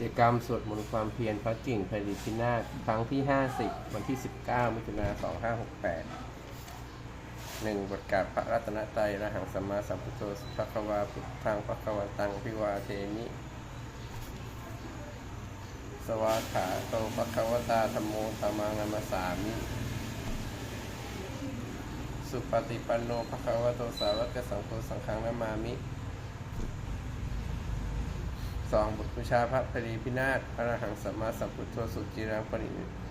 จกรรมสวดมนต์ความเพียรพระกิ่งไพริพินาศครั้งที่ 50 วันที่ 19 มิถุนายน2568หนึ่งบทกาศพระรัตนตรัยระหังสัมมาสัมพุทโธพระควาพุทธังพระควตังพิวาเทมิ สวาขาโตภควตาธรรมโมธรรมังนัมสสามิ สุปฏิปันโนภควโตสาวกสังโฆสังฆังนามามิ สองบทบูชาพระปรีพินาศพระอรหังสัมมาสัมพุทโธสุจิรังปริ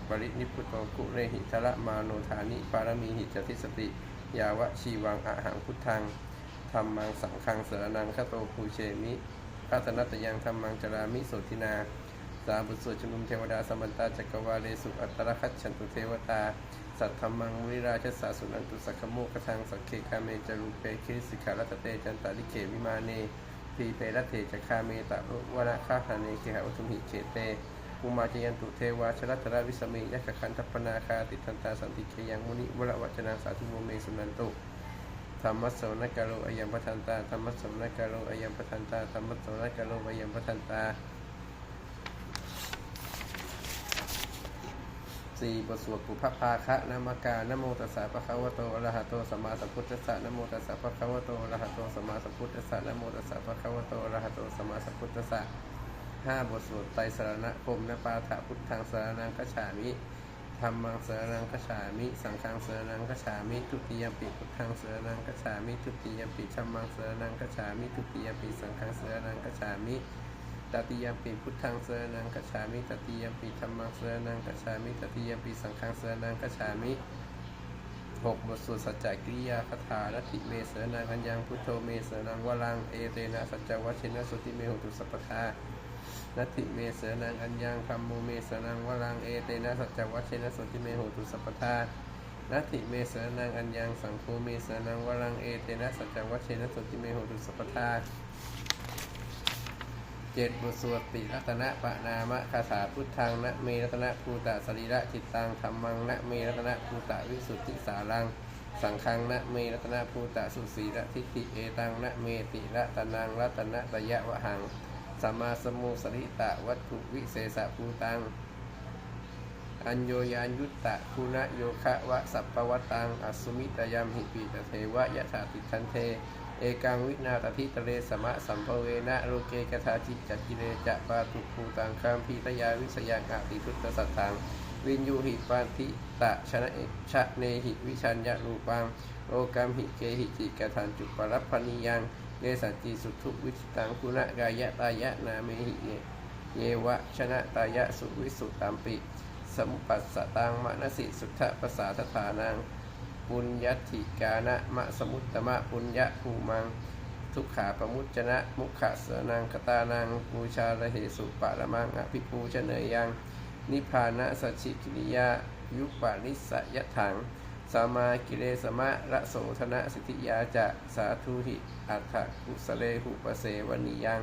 ปรินิพุโตกุเรหิทละมาโนธานิปารมีหิจติสติ ยาวะชีวังอะหังพุทธังธรรมังสังฆังสรนังคโตภูเชมิพัฒนัตยังธรรมังจรามิโสตินา สามบุตรสวดชุมนุมเทวดาสมันตาจักรวาเลสุอัตรคัจฉันตุเทวตา สัทธรรมังมุริราชสาสุนันตุสักขโมกทังสักเคกาเมจารุเปคิริสิกขารัตเตจันตาลิเขวิมาเน ทีเตระเถจคาเมตะรุวนะคาหาเนเคหะอุทุมิเฉเตภูมาจยันตุเทวาชรัตระวิสเมยักขคันทปนาคาติทันตาสันติเคยังมุนิวรวัจนาสาธุโมเมสุนันตุธรรมสสวนกาโลอยัมปทันตาธรรมสสวนกาโลอยัมปทันตาธรรมสสวนกาโลอยัมปทันตา สี่บทสวดปุพพาคะนามกานโมตัสสะภะคะวะโตอะระหะโตสัมมาสัมพุทธัสสะนโมตัสสะภะคะวะโตอะระหะโตสัมมาสัมพุทธัสสะนโมตัสสะภะคะวะโตอะระหะโตสัมมาสัมพุทธัสสะห้าบทสวดไตรสรณคมนปาฐะพุทธังสรนังคัจฉามิธรรมังสรนังคัจฉามิ สังฆังสรนังคัจฉามิทุติยมปิพุทธังสรนังคัจฉามิทุติยมปิธัมมังสรนังคัจฉามิทุติยมปิสังฆังสรนังคัจฉามิ ตติยมปิพุทธังเสนังคัจฉามิตติยมปิธัมมังเสนังคัจฉามิตติยมปิสังฆังเสนังคัจฉามิหกบทสวดสัจจกิริยาคาถาลัติเมเสนังอัญญังพุทโธเมเสนังวรังเอเตนะสัจจวัชนะสุติเมหุตุสัพพทานัติเมเสนังอัญญังคัมโมเมเสนังวรังเอเตนะสัจจวัชนะสนติเมโหตุสัพพทานัติเมเสนังอัญญังสังโฆเมเสนังวรังเอเตนะสัจจวัชนะสนติเมโหตุสัพพทา เจ็ดบทสวดติรัตนะปะนามะคาถาพุทธังนะเมรัตนะภูตะสรีระจิตตังธรรมังนะเมรัตนะภูตะวิสุทธิสารัง สังฆังนะเมรัตนะภูตะสุสีระทิฏฐิเอตังนะเมติรัตนังรัตนะตยะวะหังสัมมาสมุสริตะวัตถุวิเศษภูตังอัญโยยานยุตตะคุณโยคะวะสัพพวตังอสุมิตยามหิปีตเทวะยะถาติทันเท เอกังวินาตทิตเลสมะสัมภเวนะโลเกกทาจิจักกิเลจะปาตุภูตังคามพีตยาวิสยังอาติทุตสัตตังวินยูหิปานทิตะชนะเอชะเนหิวิชัญญะรูปังโลกัมหิเกหิจิกทันจุปรัพพนิยังเยสัจจิสุทุวิชิตังคุณะกายะตายะนาเมหิเยวะชนะตายะสุวิสุตัมปิ สมุปัสสตังมะนสิสุทธปัสสาทฐานัง ปุญญัตถิกานะมะสมุตตมะปุญญะภูมัง ทุกขาปมุจนะ มุขะเสนังกตานังปูชาระเหสุปะละมังอภิปูชเนยยัง นิพพานะสัจิกิริยา ยุปานิสยถังสามากิเลสมะระโสธนะสิทธิยาจะสาธุหิอัฏฐกุสเลหุปเสวนิยัง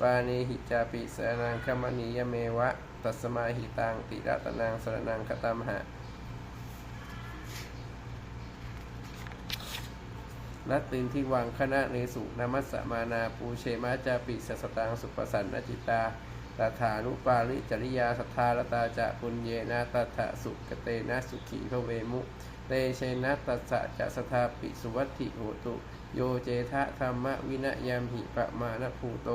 ปาเนหิจาปิสนังคมณียเมวะ ตัสมาหิตังติรัตนังสรนังคตัมหะ นัตตินที่วังคณะเนสุนามัสสมานาปูเชมาจาปิสสตังสุปสันนจิตาตถานุปาลิจริยาสัทธารตาจะปุญเยนะตัถะสุกเตนะสุขีพเวมุเตเชนะตัสสะจะสทาปิสุวัตถิโหตุ โยเจทะธรรมวินยามหิปะมาณภูโต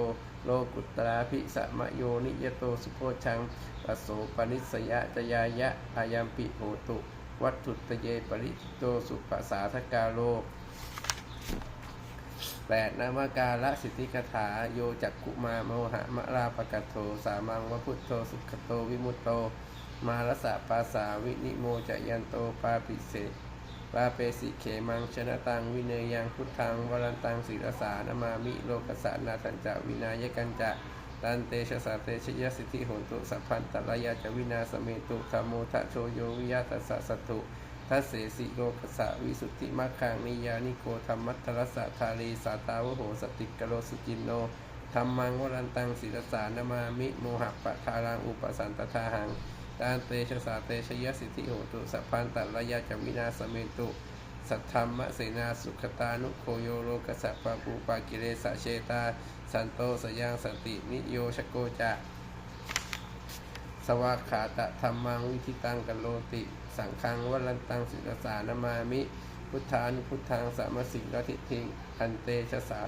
โลกุตราภิสมโยนิยโตสุโพชังปโสปนิสยะจยายะอายามปิโหตุ วัตถุตเยปริโตสุปสาทกาโล แปดนามการะสิทธิคถาโยจักกุมาโมหะมะราปกัตโทสามังวพุทโธสุขโตวิมุตโต มาลสะปาสาวินิโมจะยันโตปาปิเสปาเปสิเขมังชนะตังวิเนยยังพุทธังวรันตังศิรสานามามิโลกสานาทันจะวินายกันจะตันเตชะสาเตชยสิทธิโหนตุสัพพันตระยาจวินาสเมตุคาโมทะโชโยวิยาตัสสะสัตตุ ทัสเสสิโลกสะวิสุทธิมัคคังนิยานิโกธรรมัตรสะทารีสาตาวโหสติกโลสุจินโนธรรมังวรันตังศิรสานามามิโมหะปะทารังอุปสันตทาหังตานเตชะสาเตชยสิทธิโหตุสัพพันตระยาจมินาสเมตุสัทธรรมเสนาสุขตานุโคโยโลกสะปะปูปากิเลสะเชตา สันโตสยังสตินิโยชโกจะสวากขาตะธรรมังวิธิตังกัลโลติ สังฆังวัลันตังศิลสานามามิ พุทธานุพุทธังสัมสิงรทิทิงอันเตชะสา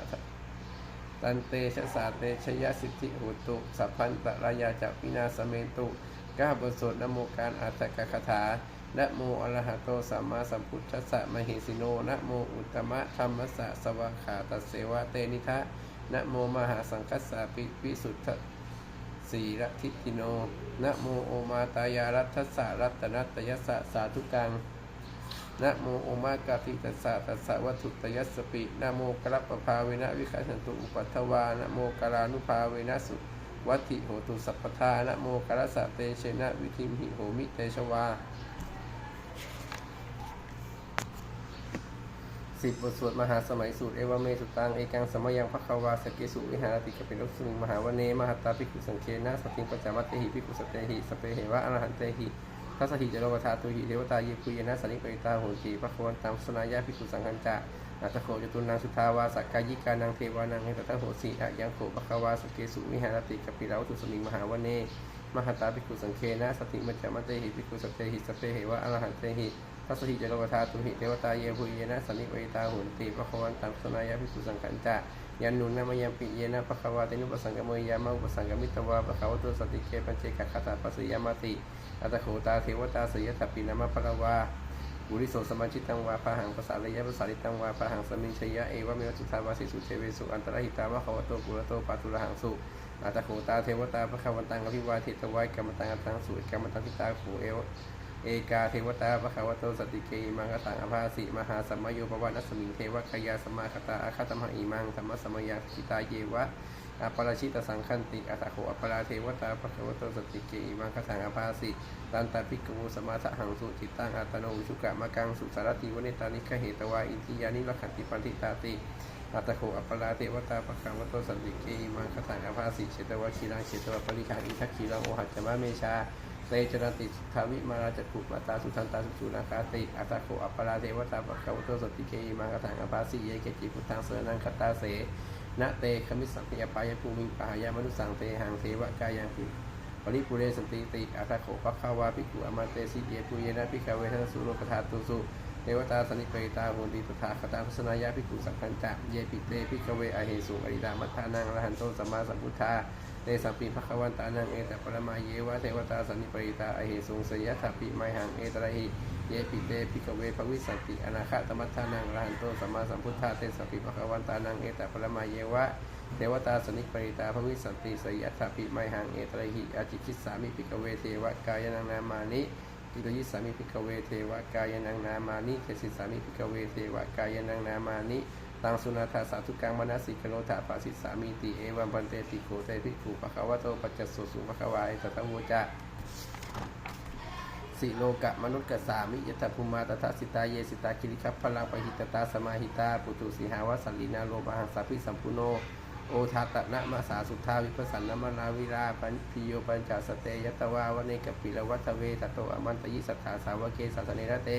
ตันเตชะสาเตชยสิทธิโหตุสัพพันตรายาจักวินาสเมตุก้าบทสวดนโมการอัตตกคาถานะโมอรหะโตสัมมาสัมพุทธัสสะมเหสิโนนะโมอุตตมะธรรมสสะสวากขาตัสเสวะเตนิทะนะโมมหาสังคัสสะปิวิสุทธ สีระทิติโนนะโมโอมาตายารัตสสะรัตนัตยสสะสาธุกังนะโมโอมากาติตัสสะตัสสะวัตถุตยัสปินะโมกรปภาเวนะวิคัสันตุอุปัตวานะโมกรานุภาเวนะสุวัตถิโหตุสัพพทานะโมกรสสะเตเชนะวิธิมหิโหมิเตชวา สิบบทสวดมหาสมัยสูตรเอวเมสุตังเอกังสมยังพระควาสเกสุวิหารติกเป็นรสมิมหาวเนมหัตตาภิกขุสังเคนะสติงปัจจามัตเตหิภิกขุสเตหิสเปเหวะอรหันเตหิทัสหิจโรวทาตุหิเทวตาเยปุยนะสันนิปริตาโหติพระควันตังสนายาภิกขุสังคัญจะอัตโขจตุนังสุทาวาสักกายิกานังเทวานังเฮตตะโหสีอะยังโขปะควาสเกสุวิหารติกปิราวัตุสมิงมหาวเนมหัตตาภิกขุสังเคนะสติมัจจามัตเตหิภิกขุสเตหิสเปเหวะอรหันเตหิ ทัสสิจโลกธาตุหิเทวตาเยภูเยนะสันนิปริตาหุนติพระควันตังสนายาภิกษุสังขันจะยันนุนนามยังปิเยนะพระควาเตนุปสังกเมยามาอุปสังกมิตวาพระขาวตุสติเกปัญเจกขัตาปัสสยามาติอัตโขตาเทวตาสยถปินามะพระวาบุริโสสมาชิตังวาพาหังภาษาระยะภาษาลิตังวาพาหังสมิงชยะเอวะเมวสุทาวาสิสุเชเวสุอันตรหิตาวะขาวโตปุระโตปาตุระหังสุอัตโขตาเทวตาพระขวันตังอภิวาเทตวายกรรมตังอัตตังสุกรรมตังทิตาโขเอว เอกาเทวตาปะขาวโตสติเกอิมังกตังอภาสิมหาสัมมโยปวันัสมิงเทวคยาสมมาคตาอาคาตมหอิมังธรรมสมยังคิตาเยวะอปราชิตสังคันติอัตโขอปราเทวตาปะขาวโตสติเกอิมังกตังอภาสิตันตาภิกขุสมาทะหังสุจิตตังอัตโนอุชุกะมะกังสุสารติวเนตานิคเหตวาอินทิยานิลขันติปันติตาติอัตโขอปราเทวตาปะขาวโตสติเกอิมังกตังอภาสิเชตวะคีรังเชตวะปริคังอิทักขีรังโอหัจจมะเมชา เตจรติสุทาวิมาราจกุมาตาสุทันตาสุสุนาคาติอัตโขอัปปราเทวตาปะคะวโตสติเกอิมังกตังอภาสิเยเกจิพุทธังเสนังคตาเสนะเตคมิสัมปิยปายภูมิปหายามนุสังเตหังเทวกายังติปริปุเรสันติติอัตโขปะคะวาภิกขุอมาเตสิเยปุเยนะภิกขเวทัสุโลกธาตุสุเทวตาสนิปตาโหติตถาคตาพัสนายาภิกขุสังคัญจะเยปิเตภิกขเวอเหสุอริดามัทธานังอรหันโตสัมมาสัมพุทธา เตสัมปีภควันตานังเอตปรมาเยวะเทวตาสันนิปริตาอเหสุงสยถาปิไมหังเอตระหิเยปิเตปิกเวภวิสันติอนาคตมัทานังรหันโตสัมมาสัมพุทธาเตสัมปีภควันตานังเอตปรมาเยวะเทวตาสนิปริตาภวิสันติสยถาปิไมหังเอตระหิอจิคิสสามิปิกเวเทวกายนังนามานิกิโตยิสามิปิกเวเทวกายนังนามานิเทสิสามิปิกเวเทวกายนังนามานิ ตังสุนาทาสาธุกังมนัสสิกโนถาปาสิสามีติเอวัมปันเตติโกเตภิกขุปะคะวะโตปัจจสสุสุปะคะวายตตโวจะสิโลกะมนุษย์กสามิยตภูมาตถาสิตาเยสิตาคิริคัพพลังปหิตตาสมาหิตาปุตุสีหาวสัลลินาโลบหังสาพิสัมพุโนโอทาตะนะมาสาสุทธาวิปัสสันนมนาวิราปัญพิโยปัญจสเตยตวาวเนกปิลวัตเวตโตอมันตยิสัทธาสาวเกสัสเนรเต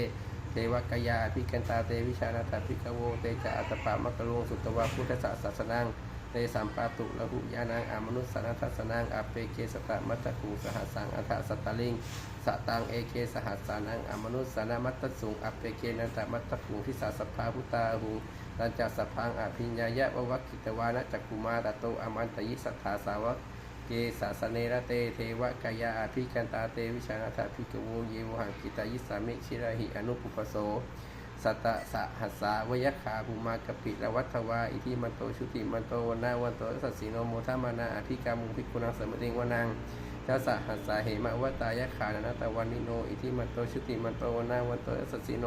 เทวกยาพิกันตาเตวิชานาตพิกโวเตจะอัตปามะกะลวงสุตวาพุทธศาสสนังเตสัมปาตุละหุยานังอามนุสสานัทสนังอเปเกสตะมัตตคุสหัสังอัฏฐสัตตลิงสตังเอเกสหัสานังอมนุสสานามัตตสุงอเปเกนันตมัตตคุทิสาสภาพุตาหุตันจัสพังอภิญญายะววัคคิตวานะจักกุมาตโตอมันตยิสัทธาสาวก เกสาสเนระเตเทวกายาอภิกันตาเตวิชานาถาภิกโวเยวหังกิตายิสามิชิระหิอนุปุปโสสัตตสะหัสสาวยคขาภูมากปิละวัฏวาอิทิมันโตชุติมันโตวันนาวันโตสัสสีโนโมทามานาอภิกามุภิกุนังสมติงวนังทัสสะหัสสาเหมะวตายคขานาตวันนิโน อิทิมันโตชุติมันโตวันนาวันโตสัสสีโน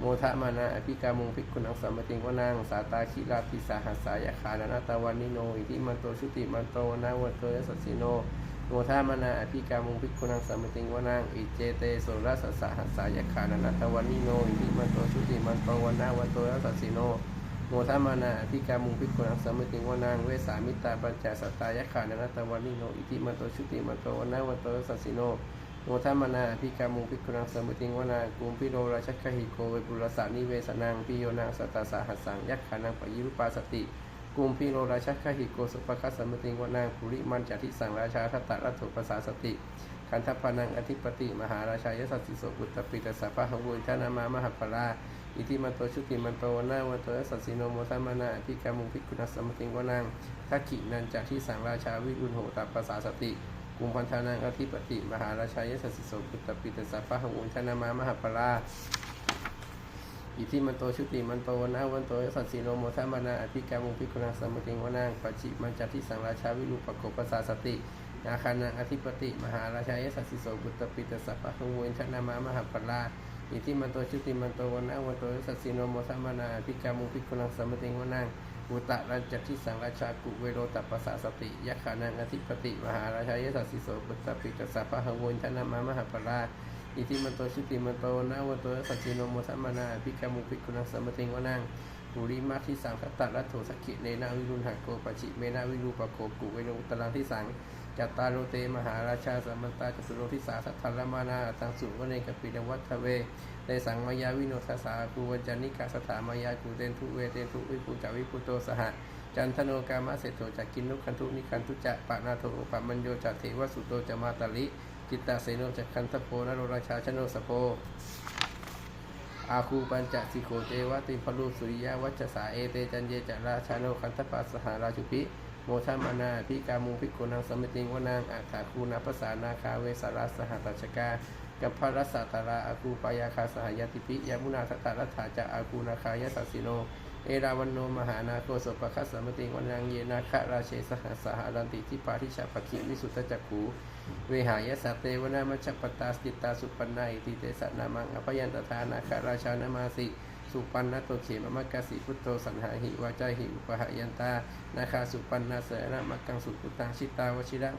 โมทะมานะอภิกามุงภิกขุนังสัมมติงวนังสาตาคิราพิสาหัสสายขานานาตาวันนิโนอิทิมันโตชุติมันโตนาวันโตยสัสสิโนโมทะมานะอภิกามุงภิกขุนังสัมมติงวนังอิเจเตโสรสัสสะหัสสายขานานาตาวันนิโนอิทิมันโตชุติมันโตวนาวันโตยสัสสิโนโมทะมานะอภิกามุงภิกขุนังสัมมติงวนังเวสามิตาปัญจสัตตายขานานาตาวันนิโนอิทิมันโตชุติมันโตวนาวันโตยสัสสิโน โมทัมนาพิกามุพิกุนังสมุติงวนากุมพิโรราชคหิโกเวปุรสานิเวสนังปิโยนังสัตาสาหัสสังยักขานังปยิรุปาสติกุมพิโรราชคหิโกสุปคัสสมุติงวนางปุริมันจติสังราชาทัตตะรัตถุปสาสติคันธพนังอธิปติมหาราชายสัสสิโสกุตปิตสัพพะหวุนทนามามหปราอิทิมันโตชุติมันโตวนาวันโตยสัสสิโนโมทัมมนาพิกามุพิกุณสมุติงวนางทักขินันจติสังราชาวิรุณโหตปสาสติ กุมพันธานังอธิปติมหาราชายสัสสิโสกุตตปิตสัพพะหุนทนามามหาปราอิทิมันโตชุติมันโตวนะวันโตสัสสิโนโมทัมมานาอภิกามุพิกุณังสมุติงวนางปัจิมันจัติสังราชาวิรูปโกปสาสตินาคานังอธิปติ มหาราชายสัสสิโสบุตตปิตสัพพะหงเวนชนามามหาปลาอิทิมันโตชุติมันโตวนะวันโตสัสสิโนโมทัมมานาอภิกามุพิกุณังสมุติงวนา งอุตะรัญจติสังราชากุเวโรตัปปสาสติยักขานังอธิปติ มหาราชายสัสสิโสบุตตปิตสัพพะหงวนชนามามหาปลาอิทิมันโตชุติมันโตนะวันโตสัจจิโนโมทัมมานาพิกามุพิกุณังสมมติงวนังปุริมาทิสังคตัรัตโถสกิเนนาวิรุณหโกปจิเมนาวิรูปโกกุเวโนตรังที่สังจัตตาโรเตมหาราชาสัมมันตาจตุโรทิสาสัทธรมานาตังสุวเนกปิดวัฏเว ในสังมายาวิโนทสสาภูวัญจานิกาสถามายากูเตนทุเวเตนทุวิปุจาวิปุโตสหะจันทโนกามะเสโตจากกินนุคันทุนิคันทุจะปะนาโทปะมัญโยจัเทวสุโตจะมาตาลิจิตตาเสโนจักขันทโพนโรราชาชโนสโพอาคูปัญจสิโกเจวติพลูสุริยวัจสาเอเตจันเยจาราชาโนคันทปัสสหาราชุพิโมทัมานาพิกามูพิโกนังสมติงวนางอาถาคูนาภาษานาคาเวสาราสหตัชกา กัพพรัสสะตราอาคูปายาคาสหายติปิยามุนาทตารัฐาจะอาคูนาคายสัสสิโน เอราวันโนมหานาโคสปะคัสสมติงวนังเยนาคะราเชสหัสหารันติทิปาทิชาปะคิวิสุตจักขูเวหายสัตเตวนามัชปตาสติตาสุปันนาติเตสนามังอภยันตทานาคาราชานามาสิสุปันนโตเขมมะกะสิพุตโตสันหาหิวาจาหิอุปหายันตานาคาสุปันนาเสนามักกังสุปุตังชิตาวชิรัง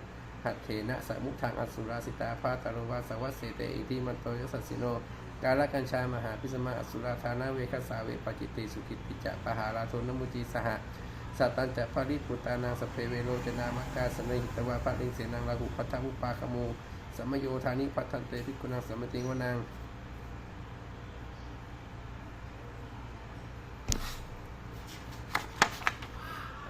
หัตเถนะสมุทังอสุราสิตาภาตารวาสวัสเสเตอิติมันโตยสัสสิโนกาลกัญชามหาพิสมาอสุราธานาเวคสาเวปจิตติสุกิตปิจะปหาราโทนมุจีสหสัตตันจะภริปุตานังสเพเวโรจนามกาสเนหิตวาภริงเสนังลาหุพัทธมุปาคโมสัมโยธานิพัทธันเตภิกุณังสัมมติงวนัง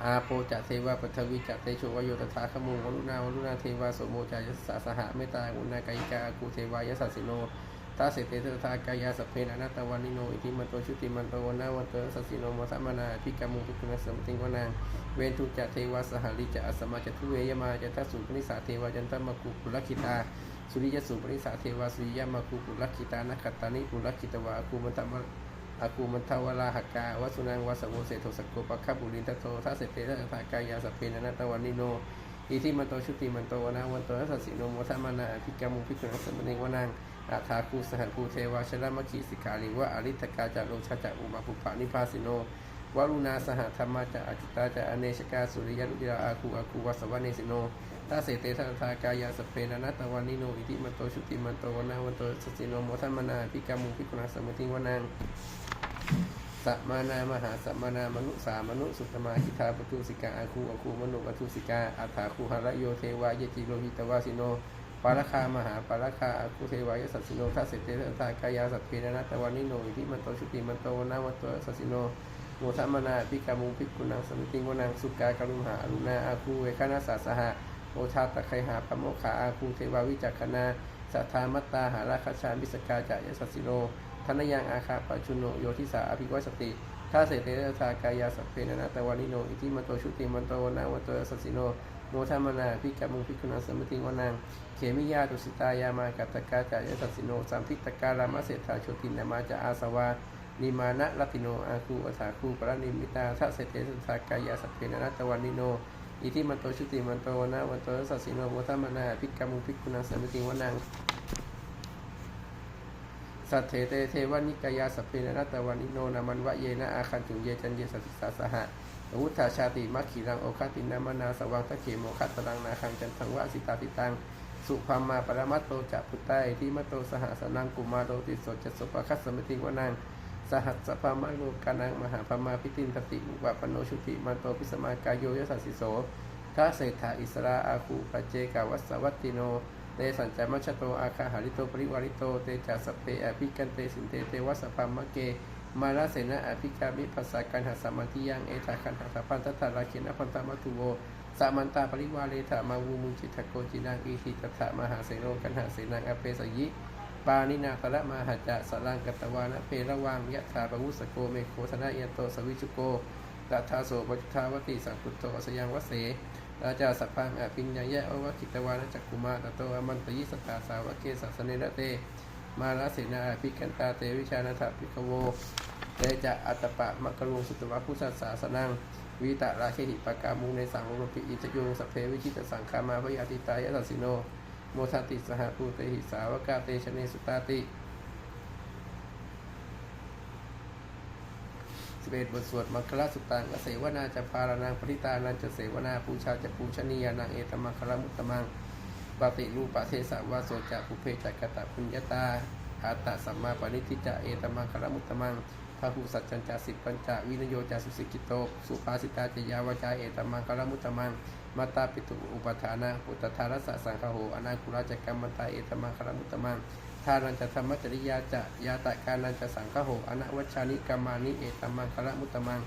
อาโปจะเทวาปัทวิจะเตโชวโยตถาขมูวรุณาวรุณาเทวาโสโมจายสสะสหะเมตตาอุณากายกากูเทวายสัสสิโนตาเสเตเตทากายาสเพนะนัตตวันิโนอิทิมันโตชุติมันโตวนาวันเตสัสิโนมสัมมานาพิกามุพิกุณสัมติงวนางเวนทุจะเทวาสหริจะอัสมาจะทุเวยมาจะทัสุปนิสาเทวาจันตมกุปุลคิตาสุริยสุปนิสาเทวาสุริยมกุปุลคิตานักขตานิปุลคิตวาอากูมันตมะ อากูมันทาวราหกาวสุนังวาสโวเสโทสกโกปะคับุรินทโททัสเสเตทัสสากายาสเพนนัตวันนิโนอิทิมันโตชุติมันโตวนาวันโตสัสสิโนโมทัมมานาอภิกามุพิกุณสัมมเนงวนังอาถาคูสหันภูเทวาชนะมขีสิกาลิวะอริตกาจาโลชาจะอุมาภุปานิพาสิโนวรุณาสหธรรมาจะอจิตาจะอเนชกาสุริยนุติราอาคูอาคูวัสวะเนสิโน ทัสเสเตทัสสากายาสพเพนนัตวันนิโนอิทิมันโตชุติมันโตวนาวันโตสสิโนโมทัมมนาอภิกามุพิกุณสัมมติงวนังสัมมานามหาสัมมานามนุสามนุสุตมาคิทาปทุสิกาอาคูอาคูมนุปทุสิกาอัฏฐาคูหระโยเทวายจิโลหิตวาสิโนปาราคามหาปาราคาอาคูเทวายสัสิโนทัสเสเตทัตากายาสัพเพนนัตวันนิโนอิทิมันโตชุติมันโตวนาวันโตสสิโนโมทัมมนาพิกามุพิกุนังสมิติงวนังสุกากรุหาอรุณาอาคูเวคณาสาสหะ โอชาตะไคหาปโมขาอาคูเทวาวิจักขณาสัทธามัตตาหาราคชามิสกาจายสัสสิโนธนยังอาคาปัจจุโนโยทิสาอภิวัสติถ้าเสเตระทากายาสัพเพนะนะตะวานิโนอิทิมันโตชุติมันโตนาวันโตสัสสิโนโมทัมมนาพิกามุงพิกุณาสมติงวนังเขมิยาตุสิตายามากัตตกาจายสัสสิโนสัมพิตการามะเสถาโชตินามาจะอาสวานิมานะลัติโนอาคูอัฏฐาคูปรนิมิตาถ้าเสเตระทากายาสัพเพนะนะตะวานิโน อิทิมันโตชุติมันโตวนาวันโตสัสสิโนโมทัมมนาพิกามุพิกุณาสมติวนังสัตเถเตเทวานิกายาสพเพนนัตวันนิโนนามันวะเยนะอาคันจุเยจันเยสัสสิสาสหะวุฒาชาติมัคขีรังโอคตินามนาสวังตะเขโมคัตรังนาคังจันทังวะสิตาติตังสุภามาปรมัตโตจัพุตไตที่มโตสหสนังกุมาโตติโสจสุปคัสสมติวนัง สหัสสภามาโลกานังมหาพมาพิตินทติมุปะปโนชุติมันโตพิสมากายโยยสัสสิโสท้าเศรษฐาอิสราอาคูปเจกาวัสวัตติโนเตสัญจมัชโตอาคาหาริโตปริวาริโตเตจัสสพเพอภิกันเตสินเตเตวะสพามะเกมาลาเสนะอภิกามิภาษาการหัสมาธิยังเอตาคันหัสพันตตาลาเขนะพันตมัตุโวสามันตาปริวาเลถามาวูมุจิตโกจินังอีทิตถะมหาเสโนกันหาเสนังอเปสยิ ปานินาคละมาหัจจะสลังกัตวานะเพระวังยะถาปวุสโกเมโคธนะยันโตสวิชุโกตัทาโสปัจทาวติสังคุตโตอสยังวเสราชาสัพพังอภิญญาแยะอวกิตวานะจักกุมาตโตอมันตยิสตาสาวเกสัสเนระเต มาลเสนาภิกันตาเตวิชานาถพิกโวเตจะอัตปะมะกะลุงสุตวะพุทธศาสนังวิตะราเคหิปกามุงในสังโลปิอิจยุงสพเพวิชิตสังคามาพยาติตายะสัสสิโน โมทัติสหภูเตหิสาวกาเตชเนสุตาติสิบเอ็ดบทสวดมังคลสุตังอเสวนาจะพารนังปริตานันจะเสวนาปูชาจะปูชนียานังเอตมังคลมุตตมังปฏิรูปะเทสาวาโสจะปุเพจักตะปุญญาตาอาตตสัมมาปณิทิจะเอตมังคลมุตตมัง พระภูสัจจัญจาสิปัญจวินโยจาสุสิกิโต สุภาสิตาจยาวจาเอตมังคลมุตตมังมาตาปิตุอุปทานะอุตทารสะสังคโหอนาคุราจกรรมมันตาเอตมังคารมุตตมังทานันจะธรรมจริยาจะยาตะการนันจะสังคโหอนาวัชานิกรรมานิเอตมังคารมุตตมัง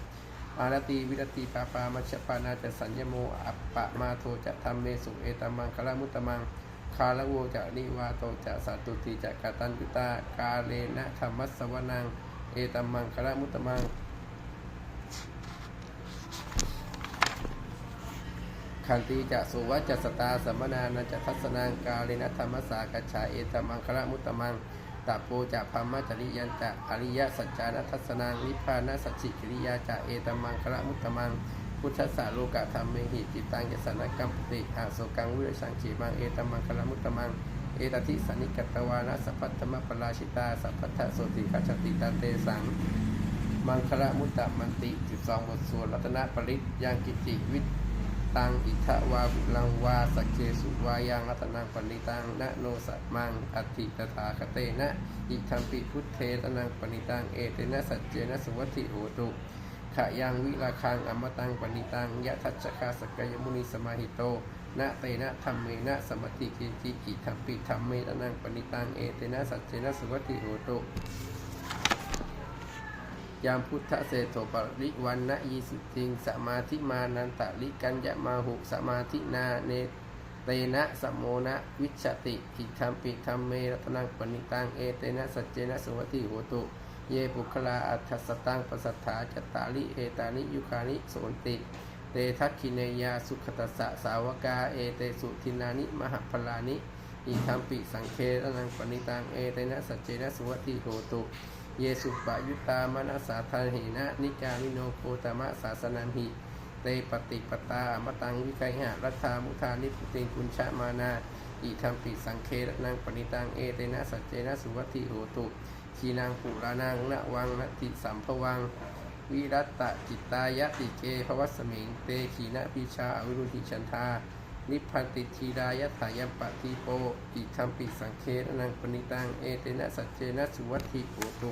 อารตีวิรติปาปามัชปานาจะสัญญโมอัปปะมาโทจะธรรมเมสุเอตมังคารมุตตมังคาลโวจะนิวาโตจะสัตตุติจะกตันตุตากาเลนะธรรมัสสวนัง เอตมังคารมุตตมังขันติจะสุวัจจสตาสัมมนานัจะทัศนังกาเลนธรรมสากัจฉาเอตมังคละมุตตมังตะโปจะพัมมจริยันจะอริยสัจจานัทัศนังนิพพานะสัจจิกิริยาจะเอตมังคละมุตตมัง พุทธสาโลกะธรรมเมหิจิตังยสนกัมปติอาโสกังวิริสังขีมังเอตมังคละมุตตมัง เอตทิสันิกัตวานะสัพพัตตมปราชิตา สัพพทโสติกัจจติตาเตสัง มังคละมุตตมันติ 12 บทสวดรัตนปริตยังกิติวิตตังอิทวาบุลังวาสักเคสุวายังรัตนังปณิตังนะโนสัมมังอติตถาคเตนะอิทัมปิพุทเทตนังปณิตังเอเตนะสัจเจนะสุวัติโหตุขะยังวิราคังอมตังปณิตังยะทัจจคาสกยมุนีสมาหิโต นะเตนะธรรมเมนะสมติเกจิกิทัมปิธรรมเมตนังปณิตังเอเตนะสัจเจนะสุวัติโหตุยามพุทธเศโถปริวันนะยีสุติงสมาธิมานันตะลิกัญญมาหุสมาธินาเนเตนะสมโมนะวิชติอิทัมปิธรรมเมรัตนังปณิตังเอเตนะสัจเจนะสุวัติโหตุเยปุคลาอัฏฐสตังปสัทธาจตตาลิเอตานิยุคานิโสนติ เตทักขิเนยาสุขตัสสะสาวกาเอเตสุทินานิมหพลานิอิทัมปิสังเครนังปณิตังเอเตนะสัจเจนะสุวัติโหตุเยสุปะยุตามนัสสาทานหินะนิกามิโนโคตมะศาสนันหิเตปฏิปตาอมตังวิไคหะรัฐามุทานิพุติงกุญชะมานาอิทัมปิสังเครนังปณิตังเอเตนะสัจเจนะสุวัติโหตุขีนางปุรานังนะวังนติสัมภวัง วิรัตตะจิตตายะติเกภวัสมิง เตขีนะพิชาอวิรุธิชันธานิพพันติทีรายะถายปะติโปอิทัมปิสังเครนังปณิตัง เอเตนะสัจเจนะสุวัติโหตุ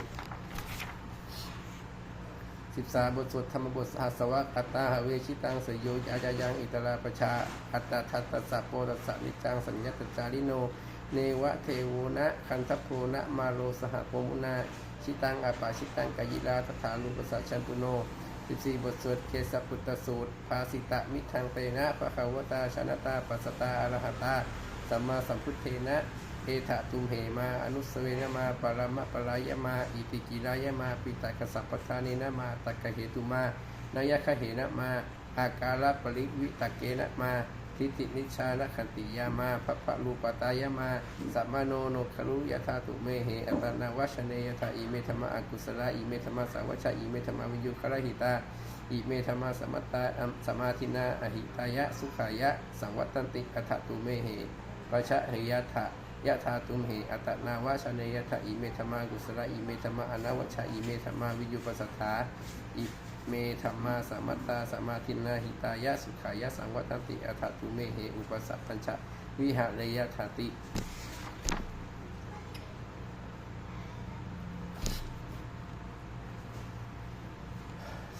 สิบสาบทสวดธรรมบทสหัสวะอัตตาหเวชิตังสยโยอาจายังอิตราปชา อัตตาทัตตสสะโพตัสสะนิจังสัญญตจาริโน เนวะเทวนะคันทโพนะมาโลสหโพมุนา ชิตังอาปาชิตังกายิราตถาลุปสัชันตุโน14บทสวดเกสปุตตสูตร ภาสิตะมิทังเตนะปะคะวตาชนตาปัสตาอรหัตาสัมมาสัมพุทเทนะเอถะตุมเหมา อนุสเวนมาปรมะปรายะมา อิติกิรายะมา ปิตะกสัพพทานินะมาตักกะเหตุมานายะคะเหนะมา อาการะปริวิตะเกนะมา ทิฏฐินิชานะขันติยามาพระปะรูปตายามาสัมมาโนโนครุยธาตุเมเหอัตนาวัชเนยธาอิเมธรรมะอกุศลาอิเมธรรมะสาวชาอิเมธรรมะวิญยุคระหิตาอิเมธรรมะสมัตตาอัมสมาธินาอหิตายะสุขายะ สังวัตตันติอัฏฐตุเมเหปะชะเหยะถะยะธาตุมเหอัตนาวชเนยธาอิเมธรรมะกุศลาอิเมธรรมะอนาวชาอิเมธรรมะวิญยุปสัทธาอิ เมธรรมะสมัตตาสมาธินาหิตายะสุขายะสังวัตติอัฏฐตุเมเหอุปสัพพัญชะวิหารยะธาติ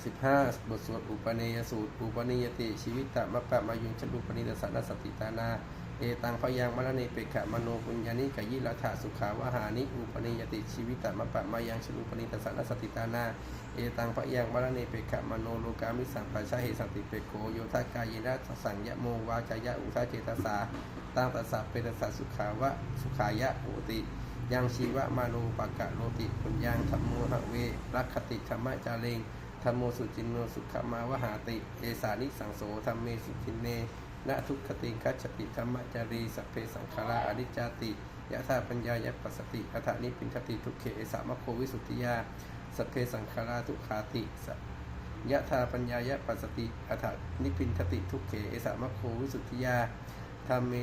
สิบห้าบทสวดอุปเนยสูตร อุปนิยติ ชีวิตตะมะปะมายุงชลุปนิตสสนสติตานา เอตังพยังมรณีเปกขะมโนปุญญานิกยิรัฐาสุขาวหานิอุปนิยติชีวิตตมะปะมายังชลุปนิตสันสติตานาเอตังพยังมรณีเปกขะมโนโลกามิสังปัชชเหสติเปโขโยทากายนะสังยะโมวาจายะอุทาเจตสาตังตัสสะเปตสสะสุขาวะสุขายะโหติยังชีวะมาโนปากะโลติปุญญังธรรมโมหะเวรักขติธรรมะจาเลงธรรมโมสุจินโนสุขมาวหาติ เอสานิสังโสธรรมเมสุจินเน นะทุกขติคัจฉติธรรมะจารีสัพเพสังขาราอนิจจติยะธาปัญญายะปัสสติอัฏฐานิปินทติทุกเขสามโควิสุทธิยาสัพเพสังขาราทุกขาติสยะธาปัญญายะปัสสติอัฏฐานิปินทติทุกเขสามโควิสุทธิยาธรรมเม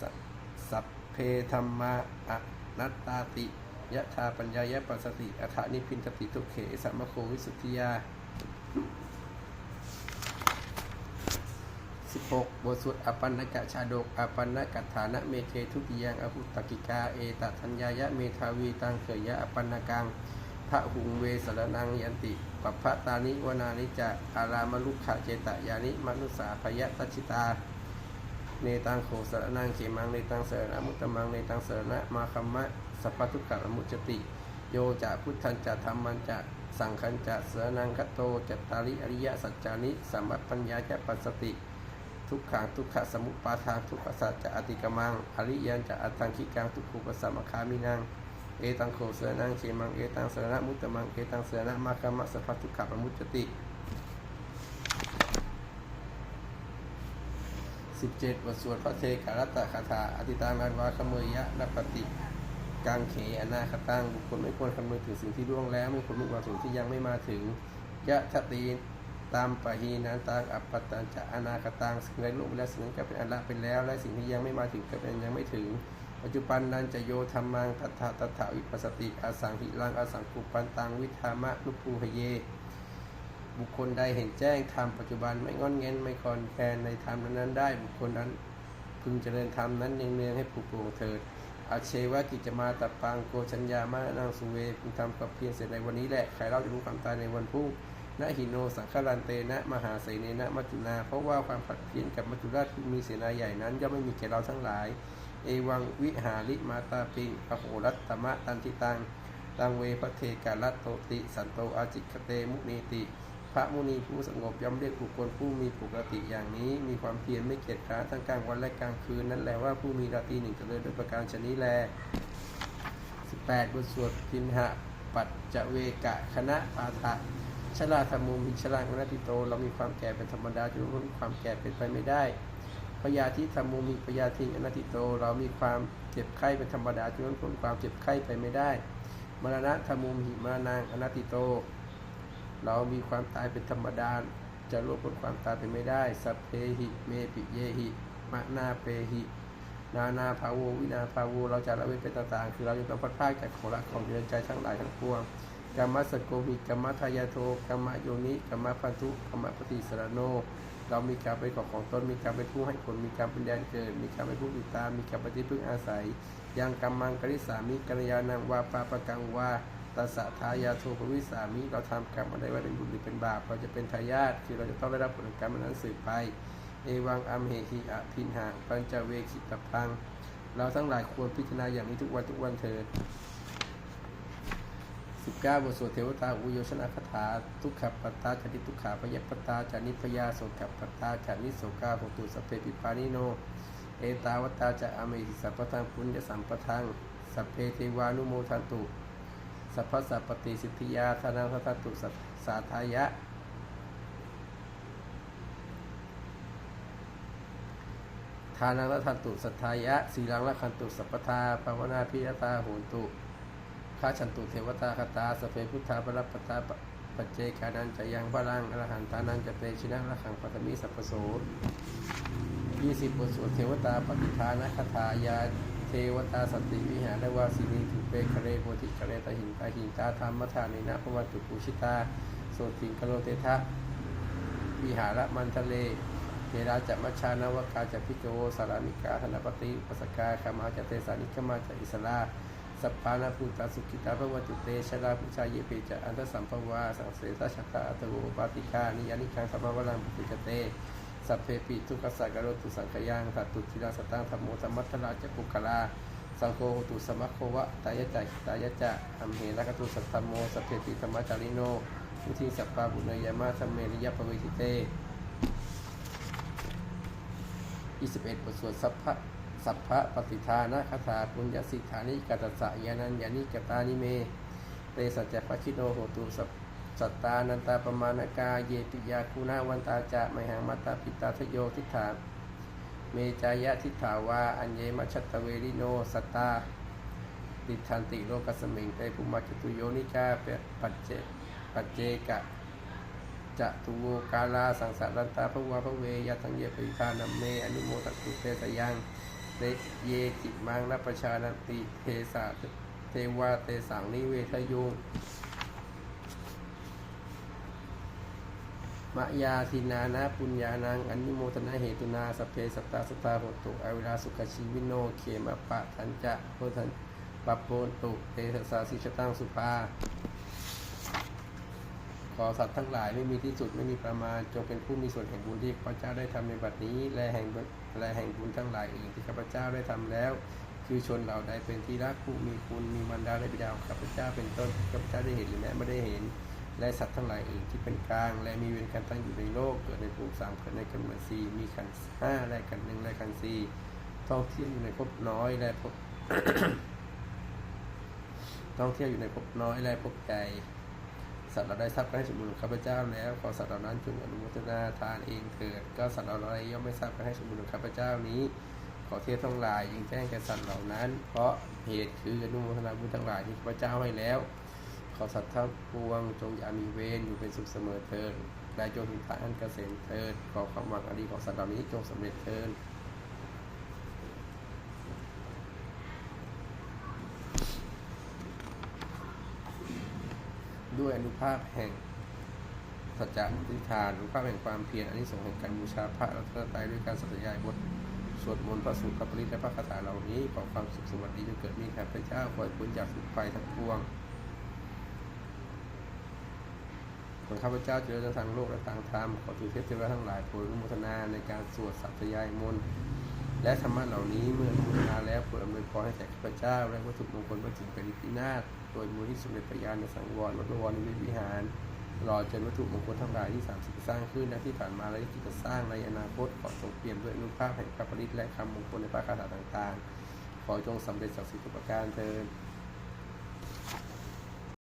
สสัพเพธรรมะอนัตตาติยะธาปัญญายะปัสสติอัฏฐานิพินทติทุกเขสัมมโควิสุทธิยา 6บทสวดอปันนกะชาดกอปันนกัฏฐานะเมเททุติยังอภุตกิกาเอตทัญญายะเมทาวีตังเขยยะอปันนกังพระหุงเวสรนังยันติปัพพะตานิวนานิจะอารามลุขะเจตยานิมนุสาพยะตัชิตา เนตังโขสรนังเขมังเนตังเสรณมุตตมังเนตังเสรณะมาคัมมะสัพพทุกขะมุจติ โยจะพุทธันจะธรรมันจะสังคันจะเสนังคโตจัตตาริอริยสัจจานิสัมปัญญาจะปัสสติ ทุกขังทุกขะสมุปปาทานทุกขสัจจะอติกมังอริยันจะอัตตังคิกังทุกขุปสัมคามินังเอตังโขเสนังเขมังเอตังเสรณะมุตตมังเอตังเสรณะมาคัมะสัพพทุกขะมุจติ17บทสวดพระเทกาลตะคาถาอธิตานันวาขเมยยะนัปปติกังเขอนาคตังบุคคลไม่ควรคำนึงถึงสิ่งที่ล่วงแล้ว ไม่ควรมุ่งหวังถึงที่ยังไม่มาถึงยะทะตี ตามปะหีนันตังอัปปตันจะอนาคตังสิ่งใดล่วงไปแล้วสิ่งนั้นก็เป็นอันละไปแล้ว และสิ่งที่ยังไม่มาถึงก็เป็นยังไม่ถึง ปัจจุบันนั้นจะโยธรรมังตัทธะตัทธะวิปัสสติอสังหิลังอสังกุปันตังวิธามะนุภูหเย บุคคลใดเห็นแจ้งธรรมปัจจุบันไม่งอนเง้นไม่คอนแคนในธรรมนั้นได้ บุคคลนั้นพึงเจริญธรรมนั้นเนืองๆให้ผูกโปรงเถิดอาเชวะกิจมาตับปังโกชัญญามะนางสุเวพึงทำกับเพียงเสร็จในวันนี้แหละใครเราจะรู้ความตายในวันพรุ่ง นะหิโนสังฆรันเตนะมหาเสนนะมัจจุนาเพราะว่าความผัดเพี้ยนกับมัจจุราชมีเสนาใหญ่นั้นย่อมไม่มีแก่เราทั้งหลาย เอวังวิหาริมาตาปิงอโหรัตตมะตันติตังตังเวพระเทกาลัตโตติสันโตอาจิกเตมุนีติ พระมุนีผู้สงบย่อมเรียกบุคคลผู้มีปกติอย่างนี้ มีความเพียรไม่เกียจคร้านทั้งกลางวันและกลางคืนนั่นแหละว่าผู้มีราตรีหนึ่งเจริญด้วยประการชนี้แล 18 บทสวดพินหะปัจจเวกะคณะปาทะ ชลาธรรมุมิชลางอนัตติโต เรามีความแก่เป็นธรรมดาจนพ้นความแก่เป็นไปไม่ได้พยาธิธรรมุมิพยาธิอนัตติโต เรามีความเจ็บไข้เป็นธรรมดาจนพ้นความเจ็บไข้ไปไม่ได้ มรณะธรรมุมหิมานางอนัตติโต เรามีความตายเป็นธรรมดาจะล่วงพ้นความตายไปไม่ได้ สัพเพหิเมปิเยหิมะนาเปหินานาภาโววินาภาโวเราจะละเว้นเป็นต่างๆ คือเราจะต้องพัดพลาดจากของรักของเดือนใจทั้งหลายทั้งปวง กรรมสโกมิกรรมทายาโทกรรมโยนิกรรมพันธุกรรมปฏิสรโน เรามีการมเป็นของของตนมีการมเป็นผู้ให้ผลมีการมเป็นแดนเกิด มีการมเป็นผู้ติดตามมีการมปฏิพึ่งอาศัยยังกรรมังกริสามิกัลยาณังวาปาปะกังวาตัสะทายาโทภวิสามิเราทำกรรมอะไรไว้เป็นบุญหรือเป็นบาปเราจะเป็นทายาทคือเราจะต้องได้รับผลของกรรมนั้นสืบไป เอวังอัมเหหิอภินหาปัญจเวคิตพัง เราทั้งหลายควรพิจารณาอย่างนี้ทุกวันทุกวันเถิด 19บทสวดเทวตาอุโยชนะคาถาทุกขปัตตาจานิทุกขาพยปตตาจานิพยาโสขปัตตาจานิโสกาโหตุสเพปิปานิโน เอตาวตาจะอเมหิสัพพทังปุญญสัมปทังสัพเพเทวานุโมทันตุสัพพสัพปติสิทธิยาธนังทัตตุสัสาทายะทานังละทันตุสัทธายะสีลังละคันตุสัพพทาภาวนาพิยตาโหนตุาฉันตุเทวตาคตาสเพพุทธาปรัปตาปัจเจกานันจะยังพลังอรหันตานันจะเตชินะระขังปัตมิสัพพโสยี่สิบบทสวดเทวตาปฏิทานะคาถายาเทวตาสติวิหารวาสินีถุเปคะเรโพธิคะเรตหินตาหินตาธรรมทานินะพวันตุปูชิตาโสติงคโลเตทะวิหารมันทะเลเทราจะมัชานวกาจะพิโวสารามิกาธนปฏิปัสกาคามาจะเตสานิกมาจะอิสลา สัพพานาภูตาสุขิตาภวตุเตชะลาพุชาเยเปจะอันตสัมภวาสังเสสชะตาอัตโวปาติกานิยานิคังสัมภวรังปุจเตสัพเพปิทุกขสักการตุสังขยังสัตตุทิราสตังธรรมโมธรรมัทธราจปุกลาสังโฆตุสมัคโควะตายะจักตายะจะอัมเหระกตุสัตตมโมสัพเพปิธรรมจาริโนอุทิสัพปาบุญญามาธรรมเมริยปเวทิเต21บทสวดสัพพะ สัพพะปฏิทานะคาถาปุญญสิทธานิกัตสะยานันยานิกตานิเมเตสัจจปชิโนโหตุสัพสัตตานันตาปมาณกาเยปิยาคูนาวันตาจะไมหังมัตตาปิตาทโยทิฏฐาเมจายะทิฏฐาวาอัญเยมัชชตเวริโนสัตตาติทันติโลกัสมิงเตปุมาจตุโยนิกาเปปัจเจปัจเจกะจะตุโวกาลาสังสารันตาพระวาพระเวยาทังเยปิทานัมเมอนุโมทตุเตสยัง เตเยจิมังนัปปชานติเทสาเทวาเตสังนิเวทยุงมะยาทินานะปุญญานังอันิโมทนาเหตุนาสเพสตตาสตตาโหตุอเวลาสุขชีวิโนเขมะปะทันจะโพทันปัปโปนตุเตสสาสิชตังสุภา ขอสัตว์ทั้งหลายไม่มีที่สุดไม่มีประมาณ จงเป็นผู้มีส่วนแห่งบุญที่ข้าพเจ้าได้ทำในบัดนี้ และแห่งและแห่งบุญทั้งหลายอื่นที่ข้าพเจ้าได้ทำแล้ว คือชนเหล่าใดเป็นที่รักผู้มีคุณมีมารดาและบิดาวข้าพเจ้าเป็นต้นข้าพเจ้าได้เห็นหรือแม้ไม่ได้เห็น และสัตว์ทั้งหลายอื่นที่เป็นกลาง และมีเวรกันตั้งอยู่ในโลกเกิดในภูมิสามเกิดในกำเนิดสี่มีขันห้าและขันหนึ่งและขันสี่ท่องเที่ยวอยู่ในภพน้อยและภพท่องเที่ยวอยู่ในภพน้อยและภพใหญ่ สัตว์เราได้ทรัพย์ก็ให้สมบูรณ์กับข้าพเจ้าแล้วขอสัตว์เหล่านั้นจงอนุโมทนาทานเองเถิด ก็สัตว์เราใดย่อมไม่ทราบก็ให้สมบูรณ์กับข้าพเจ้านี้ ขอเทพทั้งหลายยิงแจ้งแก่สัตว์เหล่านั้น เพราะเหตุคืออนุโมทนาบุญทั้งหลายที่ข้าพเจ้าให้แล้ว ขอสัตว์ทั้งปวงจงอย่ามีเวรอยู่เป็นสุขเสมอเถิดและจงถึงทานเกษมเถิดขอความหวังอันดีของสัตว์เหล่านี้จงสำเร็จเถิด ด้วย อนุภาพแห่งสัจจะอธิษฐานอนุภาพแห่งความเพียรอันนี้ส่งแห่งการบูชาพระรัตนตรัยด้วยการสัตยายบทสวดมนต์พระสูตรพระปริตและพระคาถาเหล่านี้ขอความสุขสวัสดีจงเกิดมีแก่พระเจ้าปล่อยพ้นจากทุกภัยทั้งปวงขอข้าพเจ้าเจริญทางโลกและทางธรรมขอถือเทพเทวดาทั้งหลายโปรดอนุโมทนาในการสวดสัตยายมนต์ และธรรมะเหล่านี้เมื่ออนุโมทนาแล้วโปรดอำนวยพรให้แก่ข้าพเจ้า และวัตถุมงคลพระจิตปริพินาศโดยมูลที่สมเด็จพระญาณสังวรวัดบวรนิเวศวิหารรอจนวัตถุมงคลทั้งหลายที่สามสิบสร้างขึ้นและที่ผ่านมาและที่จะสร้างในอนาคตขอทรงเปลี่ยนด้วยอนุภาพแห่งพระปริตและคำมงคลในพระคาถาต่างๆ ขอจงสำเร็จจากสิ่งทุกประการเทิด